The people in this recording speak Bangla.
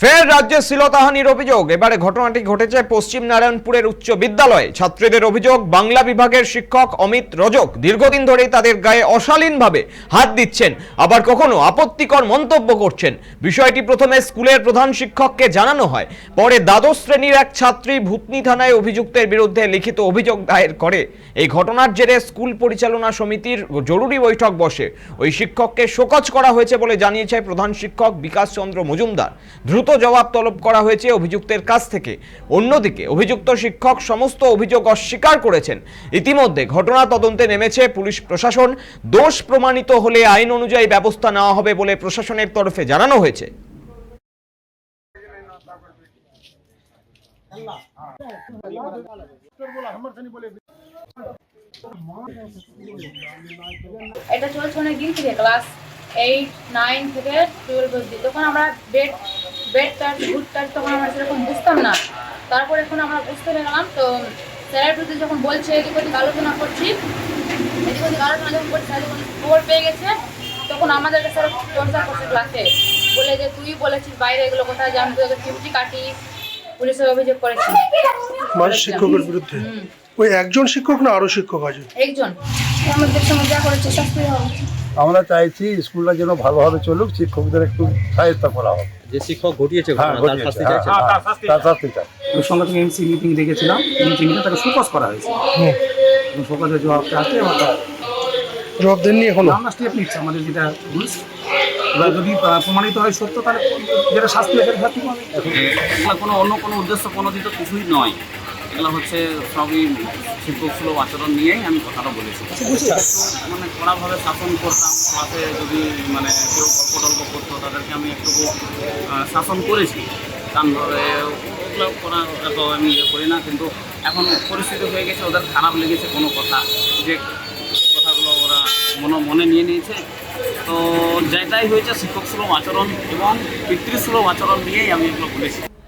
ফের রাজ্যে শ্লীলতাহানির অভিযোগ। এবারে ঘটনাটি ঘটেছে পশ্চিম নারায়ণপুরের উচ্চ বিদ্যালয়ে। ছাত্রীদের অভিযোগ, বাংলা বিভাগের শিক্ষক অমিত রজক দীর্ঘদিন ধরেই তাদের গায়ে অশালীনভাবে হাত দিচ্ছেন। আবার কখনো আপত্তিকর মন্তব্য করছেন। বিষয়টি প্রথমে স্কুলের প্রধান শিক্ষককে জানানো হয়। পরে দ্বাদশ শ্রেণির এক ছাত্রী ভূতনি থানায় অভিযুক্তের বিরুদ্ধে লিখিত অভিযোগ দায়ের করে। এই ঘটনার জেরে স্কুল পরিচালনা সমিতির জরুরি বৈঠক বসে। ওই শিক্ষককে শোকজ করা হয়েছে বলে জানিয়েছে প্রধান শিক্ষক বিকাশ চন্দ্র মজুমদার। দ্রুত জবাব তলব করা হয়েছে অভিযুক্তের কাছ থেকে। অন্যদিকে, অভিযুক্ত শিক্ষক সমস্ত অভিযোগ অস্বীকার করেছেন। ইতিমধ্যে ঘটনা তদন্তে নেমেছে পুলিশ প্রশাসন। দোষ প্রমাণিত হলে আইন অনুযায়ী ব্যবস্থা নেওয়া হবে বলে প্রশাসনের তরফে জানানো হয়েছে। এটা চলছে অনেক দিন থেকে ক্লাস এইট নাইন থেকে টুয়েলভ অব্দি তখন আমরা bad bad touch good touch তখন আমরা সেরকম বুঝতাম না। তারপর এখন আমরা বুঝতে পেলাম তো স্যারের প্রতি যখন বলছে এদিক ওদিক আলোচনা করছি। এদিক ওদিক আলোচনা যখন করছি স্যার যখন খবর পেয়ে গেছে তখন আমাদেরকে স্যার চর্চা করছে ক্লাসে বলে যে তুই বলেছিস বাইরে এগুলো কোথায়? যান তুই ফিফটি কাটি পুলিশের অভিযোগ করেছি। মাস শিক্ষকের বিরুদ্ধে? হুম। ওই একজন শিক্ষক না আরও শিক্ষক আছে? একজন। আমাদের সঙ্গে যা করেছে শাস্তি আমরা চাইছি স্কুলটা যেন ভালোভাবে চলুক শিক্ষকদের একটু সাহায্য করা হবে যে শিক্ষক ঘটিয়েছে হ্যাঁ তার শাস্তি হ্যাঁ, হ্যাঁ, তার শাস্তি চাই। সঙ্গে সঙ্গে এমসি মিটিং ডেকেছিলাম মিটিংটা তাকে সুপাস করা হয়েছে। এবং সুপাসের জবাবটা আছে আমরা জবাব দেননি এখনও? আমরা স্টেপ নিচ্ছি আমাদের যেটা রুলস এবার যদি প্রমাণিত হয় সত্য তাহলে যেটা শাস্তি হয় শাস্তি পাবে কোনো অন্য কোনো উদ্দেশ্য কোনো দিন কিছুই নয়। এগুলো হচ্ছে সবই শিক্ষক সুলভ আচরণ নিয়েই আমি কথাটা বলেছি। একটু মানে কড়াভাবে শাসন করতাম ক্লাসে যদি মানে কেউ গল্প টল্প করতো, তাদেরকে আমি একটু শাসন করেছি। ধরে ওগুলো করা এত আমি ইয়ে করি না, কিন্তু এখন পরিস্থিতি হয়ে গেছে, ওদের খারাপ লেগেছে কোনো কথা। যে কথাগুলো ওরা মনে মনে নিয়ে নিয়েছে। তো যেটাই হয়েছে শিক্ষক সুলভ আচরণ এবং পিতৃসুলভ আচরণ নিয়েই আমি এগুলো বলেছি।